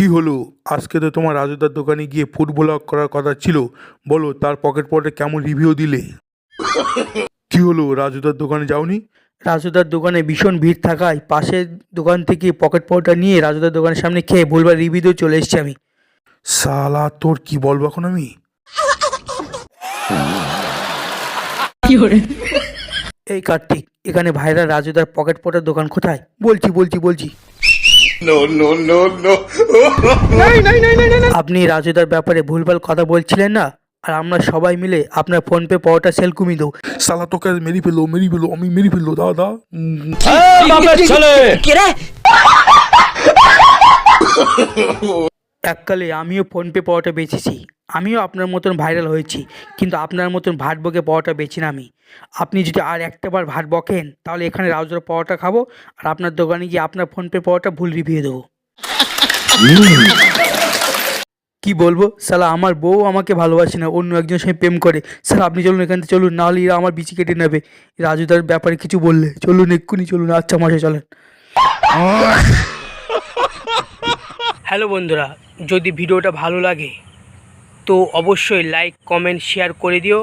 কি হলো? আজকে তো তোমার রাজুদার দোকানে গিয়ে ফুড ব্লগ করার কথা ছিল। বলো তার পকেট পটে কেমন রিভিউ দিলে? কি হলো? রাজুদার দোকানে যাওনি? রাজুদার দোকানে ভীষণ ভিড় থাকায় পাশের দোকান থেকে পকেট পাউডার নিয়ে রাজুদার দোকানের সামনে খেয়ে ভুলবার রিভিউ দিয়ে চলে এসেছি আমি। সালা তোর কি বলব এখন আমি? এই কার্তিক এখানে ভাইরা রাজুদার পকেট পটার দোকান কোথায়? বলছি বলছি বলছি। আপনি রাজুদার ব্যাপারে ভুলভাল কথা বলছিলেন না? আর আমরা সবাই মিলে আপনার ফোন পে পাওয়াটা সেল কমিয়ে দেবো। সালা তোকে মেরি ফেলল মেরি ফেলো আমি মেরি ফেলল দাদা উম, এককালে আমিও ফোনপে পাওয়াটা বেচেছি। আমিও আপনার মতন ভাইরাল হয়েছি কিন্তু আপনার মতন ভাট বকে পাওয়াটা বেচি না আমি। আপনি যদি আর একটাবার ভাট বকেন তাহলে এখানে রাজুদার পাওয়াটা খাব আর আপনার দোকানে গিয়ে আপনার ফোনপে পাওয়াটা ভুল রিভিউ দেবো। কি বলব? সালা আমার বউ আমাকে ভালোবাসে না অন্য একজনের সঙ্গে প্রেম করে। স্যার আপনি চলুন এখান থেকে চলুন নাহলে এরা আমার বিচি কেটে নেবে। রাজুদার ব্যাপারে কিছু বললে চলুন এক্ষুনি চলুন আচ্ছা মাসে চলেন। হ্যালো বন্ধুরা যদি ভিডিওটা ভালো লাগে তো অবশ্যই লাইক কমেন্ট শেয়ার করে দিও।